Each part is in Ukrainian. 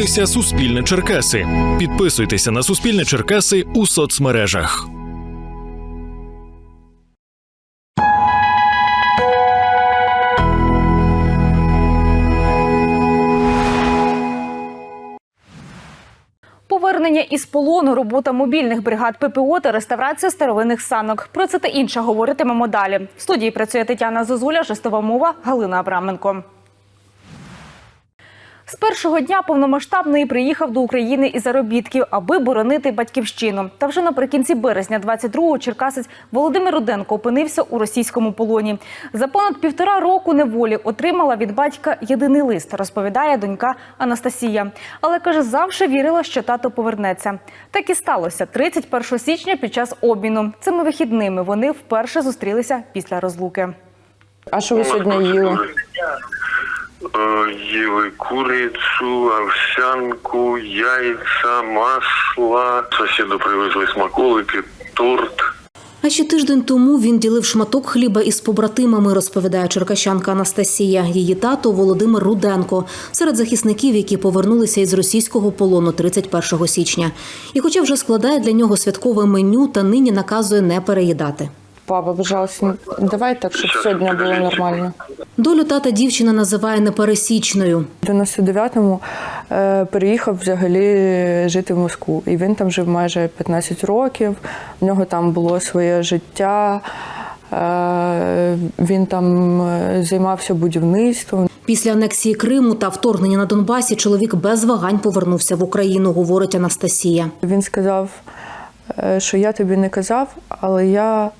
дивитеся Суспільне Черкаси. Підписуйтеся на Суспільне Черкаси у соцмережах. Повернення із полону, робота мобільних бригад ППО та реставрація старовинних санок. Про це та інше говоритимемо далі. В студії працює Тетяна Зозуля, жестова мова Галина Абраменко. З першого дня повномасштабної приїхав до України із заробітків, аби боронити батьківщину. Та вже наприкінці березня 22-го черкасець Володимир Руденко опинився у російському полоні. За понад півтора року неволі отримала від батька єдиний лист, розповідає донька Анастасія. Але каже, завжди вірила, що тато повернеться. Так і сталося 31 січня під час обміну. Цими вихідними вони вперше зустрілися після розлуки. А що ви сьогодні їли? Е, Їли курицю, овсянку, яйця, масло. Сусіду привезли смаколики, торт. А ще тиждень тому він ділив шматок хліба із побратимами, розповідає черкащанка Анастасія. Її тато Володимир Руденко серед захисників, які повернулися із російського полону 31 січня. І, хоча вже складає для нього святкове меню, та нині наказує не переїдати. Папа, пожалуйста, давай так, щоб сьогодні було нормально. Долю тата дівчина називає непересічною. В 99-му е, переїхав взагалі жити в Москву. І він там жив майже 15 років. В нього там було своє життя. Е, він там е, займався будівництвом. Після анексії Криму та вторгнення на Донбасі чоловік без вагань повернувся в Україну, говорить Анастасія. Він сказав, що я тобі не казав, але я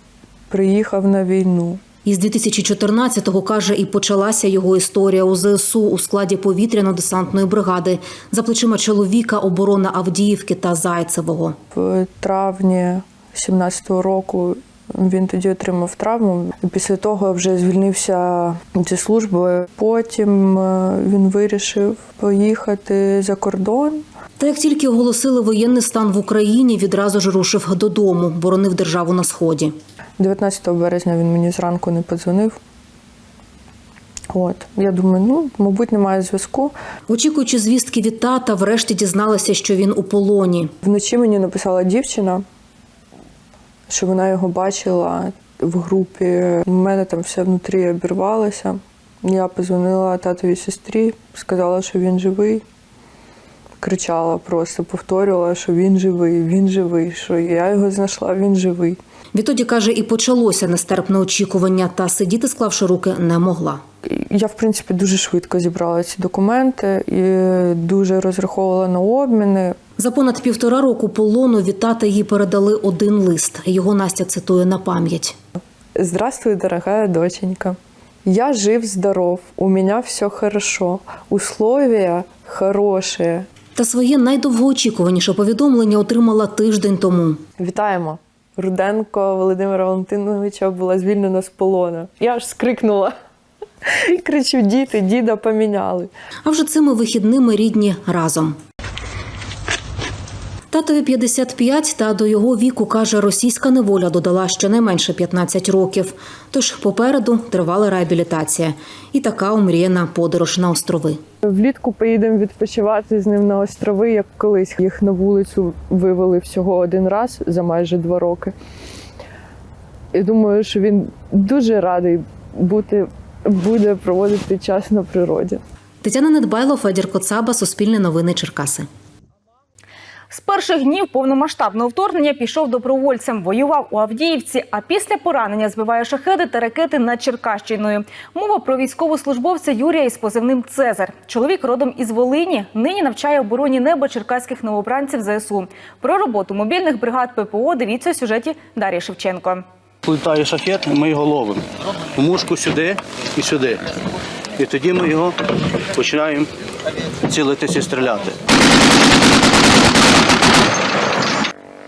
приїхав на війну. Із 2014-го, каже, і почалася його історія у ЗСУ у складі повітряно-десантної бригади. За плечима чоловіка оборона Авдіївки та Зайцевого. В травні 17-го року він тоді отримав травму. Після того вже звільнився зі служби. Потім е, він вирішив поїхати за кордон. Та як тільки оголосили воєнний стан в Україні, відразу ж рушив додому, боронив державу на сході. 19 березня він мені зранку не подзвонив. От, я думаю, ну, мабуть, немає зв'язку. Очікуючи звістки від тата, врешті дізналася, що він у полоні. Вночі мені написала дівчина, що вона його бачила в групі. У мене там все внутрі обірвалося. Я позвонила татовій сестрі, сказала, що він живий. Кричала просто, повторювала, що він живий, він живий, що я його знайшла, він живий. Відтоді каже, і почалося нестерпне очікування, та сидіти, склавши руки, не могла. Я, в принципі, дуже швидко зібрала ці документи і дуже розраховувала на обміни. За понад півтора року полону від тата їй передали один лист. Його Настя цитує на пам'ять. Здравствуй, дорогая доченька. Я жив, здоров, у меня все хорошо, условия хорошие. Та своє найдовгоочікуваніше повідомлення отримала тиждень тому. Вітаємо! Руденко Володимира Валентиновича була звільнена з полону. Я аж скрикнула. І кричу: діти, діда поміняли. А вже цими вихідними рідні разом. Татові 55, та до його віку, каже, російська неволя додала щонайменше 15 років. Тож попереду тривала реабілітація. І така омріяна подорож на острови. Влітку поїдемо відпочивати з ним на острови, як колись їх на вулицю вивели всього один раз за майже два роки. І думаю, що він дуже радий бути, буде проводити час на природі. Тетяна Недбайло, Федір Коцаба, Суспільне новини Черкаси. З перших днів повномасштабного вторгнення пішов добровольцем, воював у Авдіївці, а після поранення збиває шахеди та ракети над Черкащиною. Мова про військовослужбовця Юрія із позивним Цезар. Чоловік родом із Волині. Нині навчає обороні неба черкаських новобранців ЗСУ. Про роботу мобільних бригад ППО дивіться у сюжеті Дар'ї Шевченко. Літає шахет, ми його ловимо. Мушку сюди і сюди. І тоді ми його починаємо цілитися і стріляти.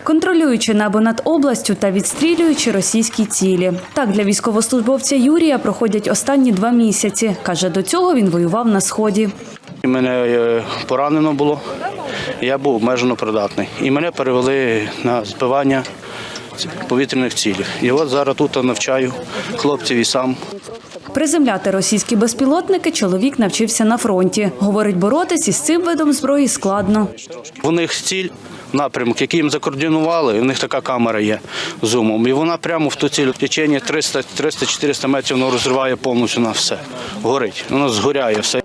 Контролюючи небо над областю та відстрілюючи російські цілі. Так для військовослужбовця Юрія проходять останні два місяці. каже, до цього він воював на сході. Мене е, поранено було, я був обмежено придатний. І мене перевели на збивання повітряних цілів. І от зараз тут навчаю хлопців і сам Приземляти російські безпілотники чоловік навчився на фронті. Говорить, боротись із цим видом зброї складно. У них ціль, напрямок, який їм закоординували, у них така камера є зумом. І вона прямо в ту ціль в течение 300-400 метрів вона розриває повністю на все. Горить, воно згоряє все.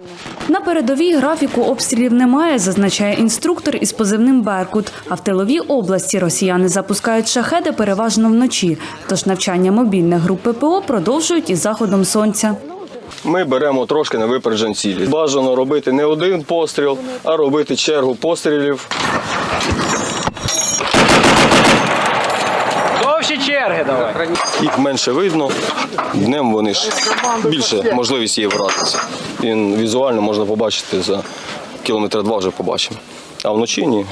На передовій графіку обстрілів немає, зазначає інструктор із позивним Беркут. А в тиловій області росіяни запускають шахеди переважно вночі. Тож навчання мобільних груп ППО продовжують із заходом сонця. Ми беремо трошки на випереджен цілі. Бажано робити не один постріл, а робити чергу пострілів. Їх менше видно. Днем вони ж більше можливість є вратися. Він візуально можна побачити за кілометра два вже побачимо. А вночі ні.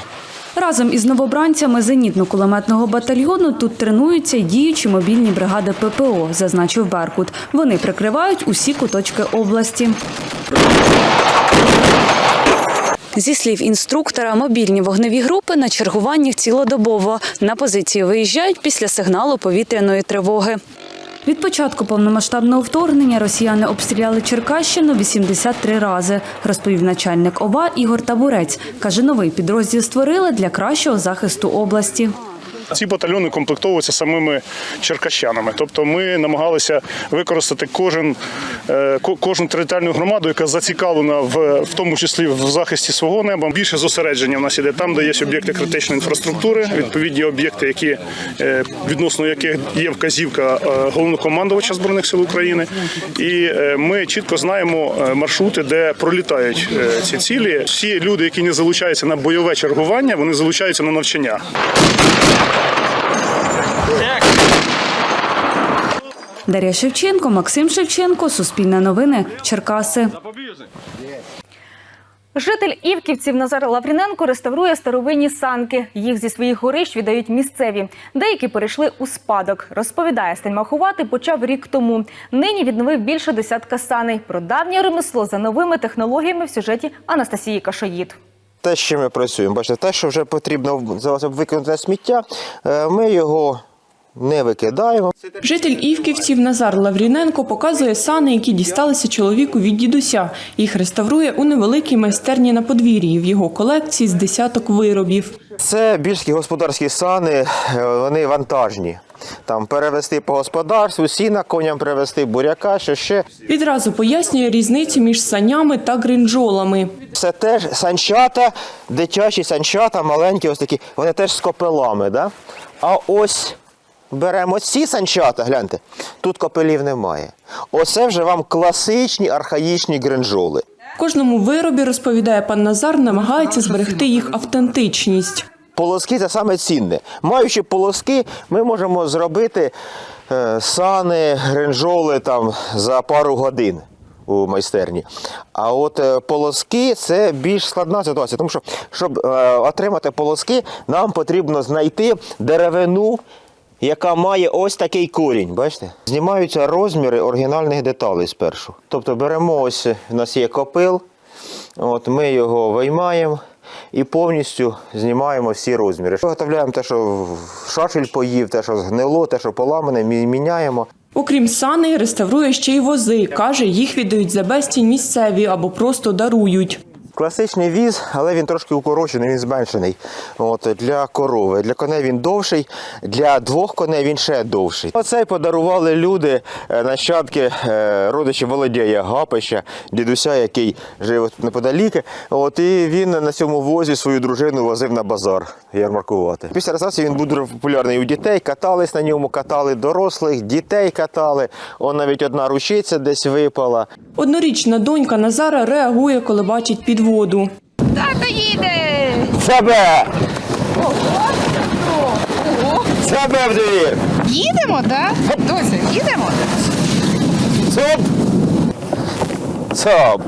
Разом із новобранцями зенітно-кулеметного батальйону тут тренуються діючі мобільні бригади ППО, зазначив Беркут. Вони прикривають усі куточки області. Зі слів інструктора, мобільні вогневі групи на чергуванні цілодобово. На позиції виїжджають після сигналу повітряної тривоги. Від початку повномасштабного вторгнення росіяни обстріляли Черкащину 83 рази, розповів начальник ОВА Ігор Табурець. Каже, новий підрозділ створили для кращого захисту області. Ці батальйони комплектовуються самими черкащанами. Тобто ми намагалися використати кожен, е, кожну територіальну громаду, яка зацікавлена в, в тому числі в захисті свого неба. Більше зосередження в нас іде там, де є об'єкти критичної інфраструктури, відповідні об'єкти, які е, відносно яких є вказівка е, головнокомандувача збройних сил України. І ми чітко знаємо маршрути, де пролітають ці цілі. Всі люди, які не залучаються на бойове чергування, вони залучаються на навчання. Дар'я Шевченко, Максим Шевченко, Суспільне новини, Черкаси. Житель Івківців Назар Лавріненко реставрує старовинні санки. Їх зі своїх горищ віддають місцеві. Деякі перейшли у спадок. Розповідає, стельмахувати почав рік тому. Нині відновив більше десятка саней. Про давнє ремесло за новими технологіями в сюжеті Анастасії Кашоїд. те, з чим ми працюємо. Бачите, те, що вже потрібно в- викинути на сміття, е, ми його не викидаємо. Житель Івківців Назар Лавріненко показує сани, які дісталися чоловіку від дідуся. Їх реставрує у невеликій майстерні на подвір'ї. В його колекції з десяток виробів. Це більші господарські сани, е, вони вантажні. Там перевезти по господарству, сіна коням привезти, буряка, що ще. Відразу пояснює різницю між санями та гринджолами. Це теж санчата, дитячі санчата, маленькі, ось такі, вони теж з копелами. Да? А ось беремо ці санчата, гляньте, тут копелів немає. Оце вже вам класичні архаїчні гринджоли. В кожному виробі, розповідає пан Назар, намагається зберегти їх автентичність. Полоски це саме цінне. Маючи полоски, ми можемо зробити е, сани, гринжоли там за пару годин у майстерні. А от е, полоски це більш складна ситуація, тому що щоб е, отримати полоски, нам потрібно знайти деревину. Яка має ось такий корінь, бачите? Знімаються розміри оригінальних деталей спершу. Тобто беремо ось, у нас є копил, От ми його виймаємо і повністю знімаємо всі розміри. Виготовляємо те, що шашель поїв, те, що згнило, те, що поламане, міняємо. Окрім саней, реставрує ще й вози. Каже, їх віддають за безцінь місцеві або просто дарують. Класичний віз, але він трошки укорочений, він зменшений. От, для корови. Для коней він довший, для двох коней він ще довший. Оцей подарували люди, е, нащадки е, родичі Володія Гапища, дідуся, який жив тут неподалік. От, і він на цьому возі свою дружину возив на базар ярмаркувати. Після реставрації він був дуже популярний у дітей, катались на ньому, катали дорослих, дітей катали. Он навіть одна ручиця десь випала. Однорічна донька Назара реагує, коли бачить підводу. Себе! Себе в двір! Їдемо, так? Дося, їдемо? Цоп! Цоп!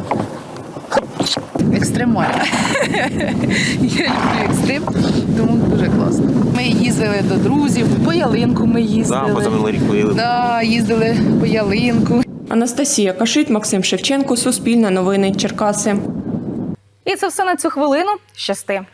Екстремально. Я люблю екстрим, тому дуже класно. Ми їздили до друзів, по ялинку ми їздили. рік. Да, їздили по ялинку. Анастасія Кашит, Максим Шевченко, Суспільне новини, Черкаси. І це все на цю хвилину. Щасти.